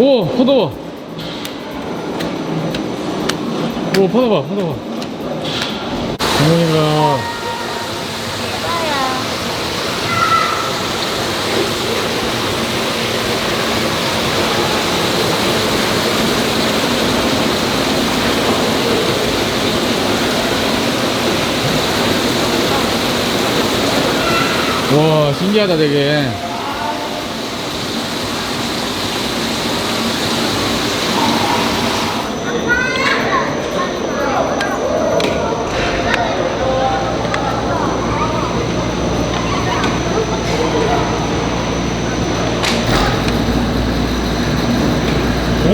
오, 포도봐. 오, 포도봐, 포도봐. 어머니가 와, 신기하다, 되게.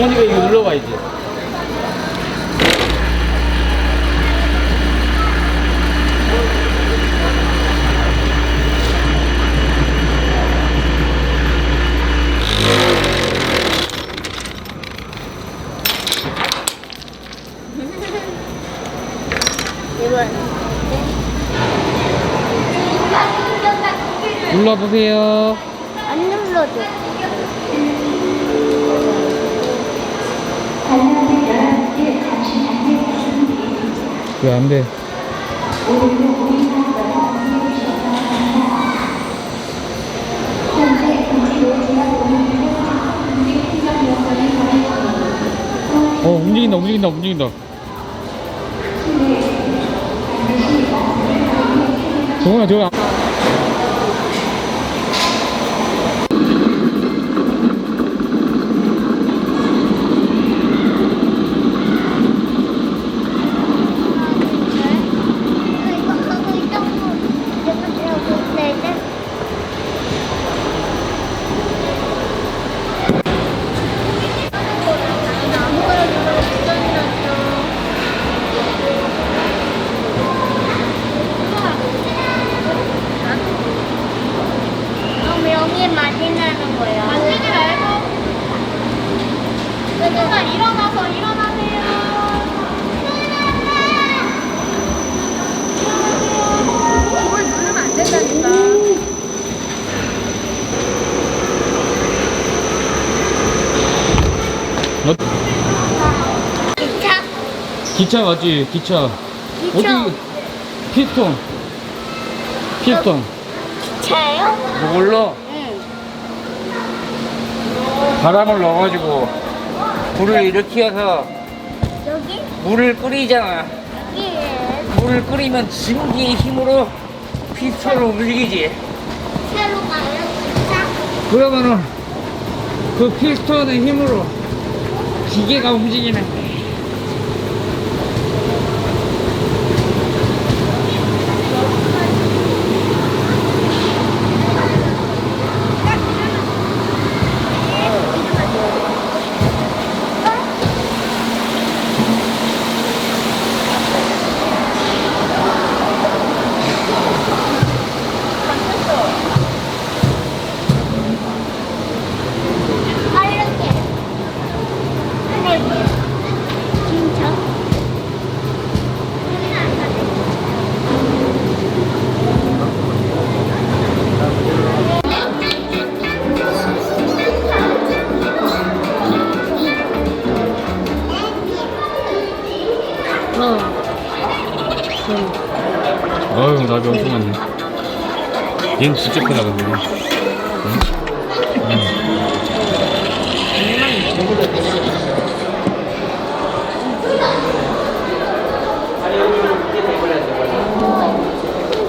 동원이가 이거 눌러봐야지. 눌러보세요. 안 눌러줘. 왜안 돼? 어, 움직인다, 움직인다, 움직인다. 동훈아, 저기. 안- 이거 하고 있다고 내가 들어볼 때 아무거나 눌러도 부정이라죠. 그럼 여기에 많이 나는 거야. 만지지 말고. 그냥 일어나서 일어나세요. 그걸 누르면 안 된다니까. 너, 기차? 기차 맞지? 기차. 기차. 어디? 피스톤. 피스톤. 기차예요? 저걸로 응. 바람을 넣어가지고 불을 일으켜서 여기? 물을 끓이잖아. 여기에 물을 끓이면 증기의 힘으로 피스톤을 움직이지. 가요? 기차? 그러면은 그 피스톤의 힘으로 기계가 움직이는 거야. 어휴, 나비 엄청 많네. 얘는 진짜 크다, 근데.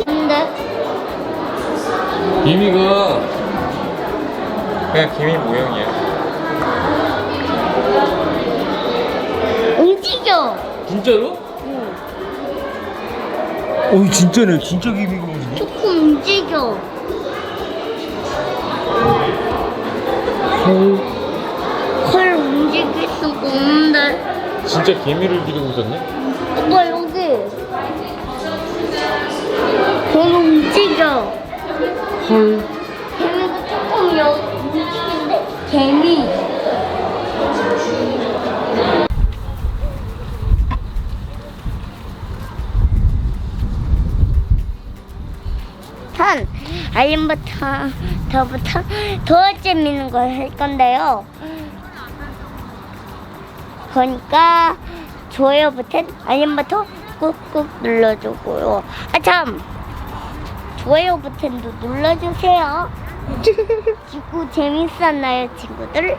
근데 기미가 그냥 기미 모형이야. 움직여. 진짜로? 응. 어이, 진짜네. 진짜 기미가 움직여. 조금 움직여. 헐. 헐 움직일 수가 없는데. 진짜 개미를 기르고 있었네? 오빠 여기. 걔는 움직여. 헐. 한 알림부터 더부터 더 재밌는 걸 할 건데요. 그러니까 좋아요 버튼 알림 버튼 꾹꾹 눌러주고요. 아 참 좋아요 버튼도 눌러주세요. 지구 재밌었나요, 친구들?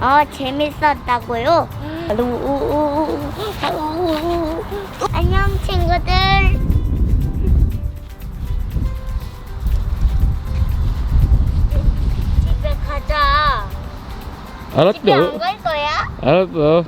아 재밌었다고요? 안녕 친구들. 가자. 집에 안 알았어. 갈 거야? 알았어.